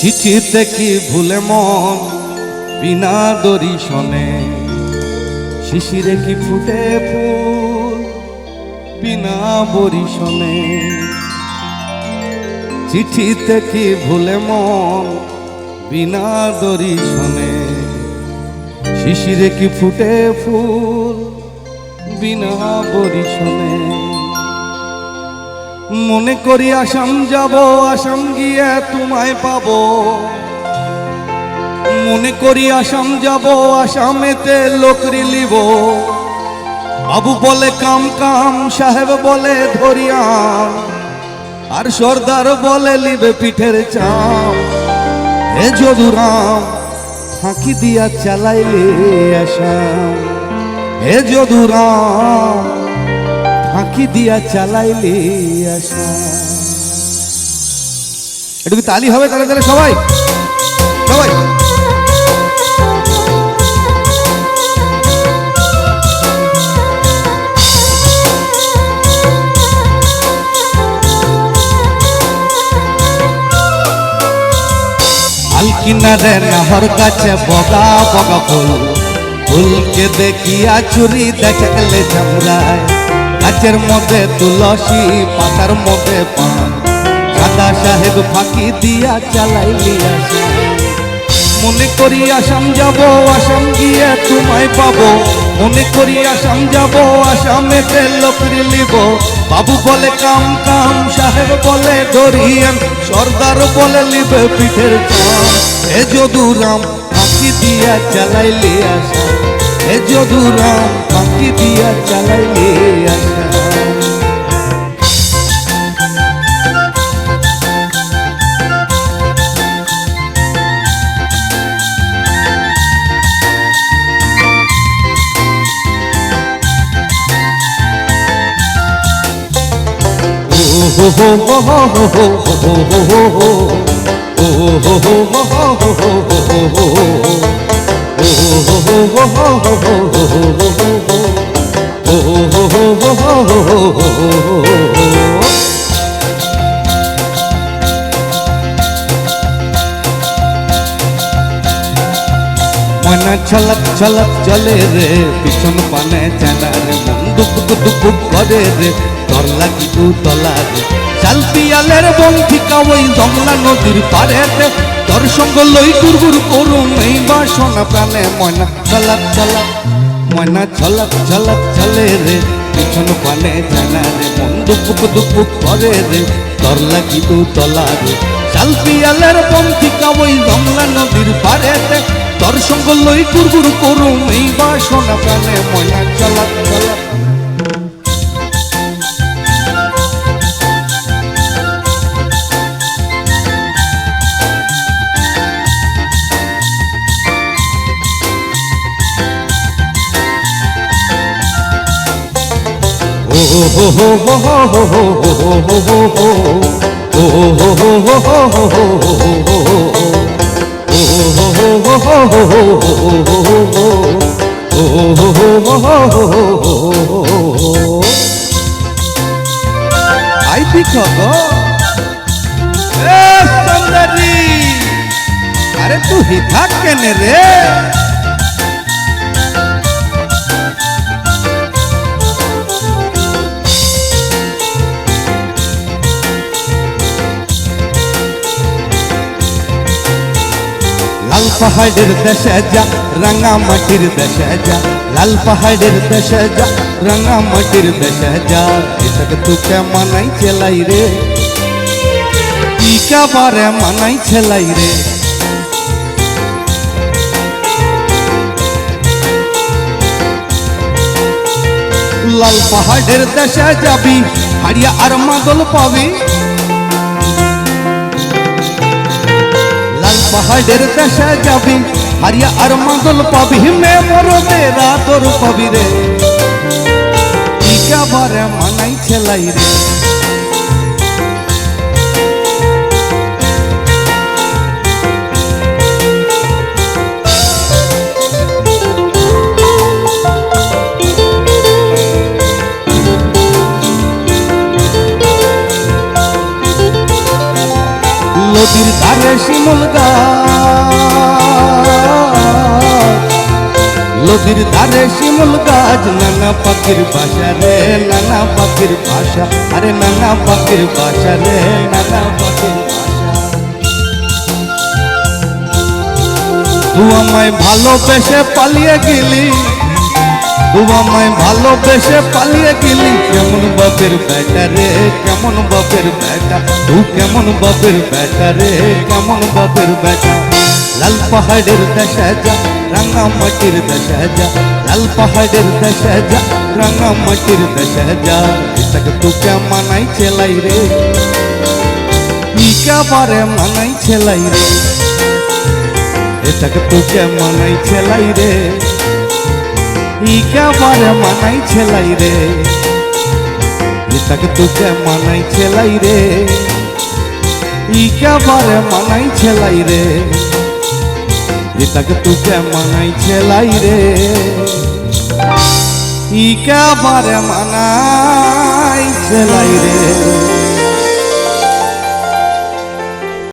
চিঠিতে কি ভুলে মন, বিনা দরি শোনে শিশিরে কি ফুটে ফুল, বিনা বরিশনে। চিঠিতে কি ভুলে মন, বিনা দরি শোনে শিশিরে কি ফুটে ফুল, বিনা বরিশনে। মনে করি আসাম যাব, আসাম গিয়ে তোমায় পাবো। মনে করি আসাম যাব, আসামেতে লোকরি লিব বাবু বলে কাম কাম, সাহেব বলে ধরিয়াম। আর সর্দার বলে লিবে পিঠের চাম। হে যদুরাম, ফাঁকি দিয়া চালাইলে আসাম। হে যদুরাম ফাঁকি দিয়া চালাইলে একটু কি তালি হবে তাহলে তাহলে সবাই? সবাই? নহর কাছে বগা বগা ফুল। ফুলকে দেখিয়া চুরি দেখে গেলে ঝামরায় গাছের মধ্যে তুলসী পাতার মধ্যে পান। সাদা সাহেব ফাঁকি দিয়া চালাই আসে। মনে করি আসাম যাব, আসাম গিয়ে তোমায় পাবো। মনে করি আসাম যাব আসামেতে লোকরি লিব বাবু বলে, কাম কাম, সাহেব বলে, ধরিয়ান। সর্দার বলে, লিবে পিঠের চাম। হে যদুরাম ফাঁকি দিয়া চালাইলি আসা। হে যদুরাম ফাঁকি দিয়া চালাইলি আসা মনা ছলক ছলক চলে রে, পিছন পানে চানা রে, মন দুক দুক করে রে, তর লাগি দু তলা রে। চাল পিয়ালের বংঠিকা ওই জমলা নদীর পারে তোর সঙ্গ লই গুরগুর করুম, এই বাসনা প্রাণে ময়না ছলক ছলক ময়না ছলক ছলক চলে রে। পিছন পানে জানা রে, মন দুপুক দুপুক করে রে। তর লাগি দু তলা রে, চাল পিয়ালের বংঠিকা ওই জমলা নদীর পারে তোর সঙ্গ লই গুরগুর করুম, এই বাসনা প্রাণে ময়না আই গো এ সুন্দরী আরে তু হিথা কেনে রে? লাল পাহাড়ের দেশে যা, রাঙা মাটির দেশে যা। লাল পাহাড়ের মাটির দেশে যা। এটাকে তোকে মানাই চেলাই রে। টিকা বারে মানাই ছেলাই রে। লাল পাহাড়ের দেশে যাবি হারিয়া আর মাদল পাবি। পাহাড়ের দেশে যাবি, হারিয়া আর মাদল পাবি মে মরদে রাতর পাবি রে টিকা বারে মানাই ছেলাই রে? নদীর ধারে শিমুল নদীর ধারে শিমুল গাছ, নানা পাখির বাসা রে, নানা পাখির বাসা। আরে নানা পাখির বাসা রে, নানা পাখির বাসা। তু আমায় ভালোবেসে পালিয়ে গেলি তু আমায় ভালোবেসে পালিয়ে গেলি। কেমন বাপের বেটা রে, কেমন বাপের বেটা? তু কেমন বাপের বেটা রে, কেমন বাপের বেটা? লাল পাহাড়ের দেশে যা, রাঙা মাটির দেশে যা। লাল পাহাড়ের দেশে যা, রাঙা মাটির দেশে যা। তোকে মানাই ছেলাই রে? বারে মানাই ছেলাই রে? এটাকে তোকে মানাই ছেলাই রে? ইকা বারে মানাই ছেলাই রে। এটাকে তোকে মানাই ছেলাই রে। ইকা বারে মানাই ছেলাই রে। তোকে মানাই ছেলাই রে। বারে মানাই ছেলাই রে।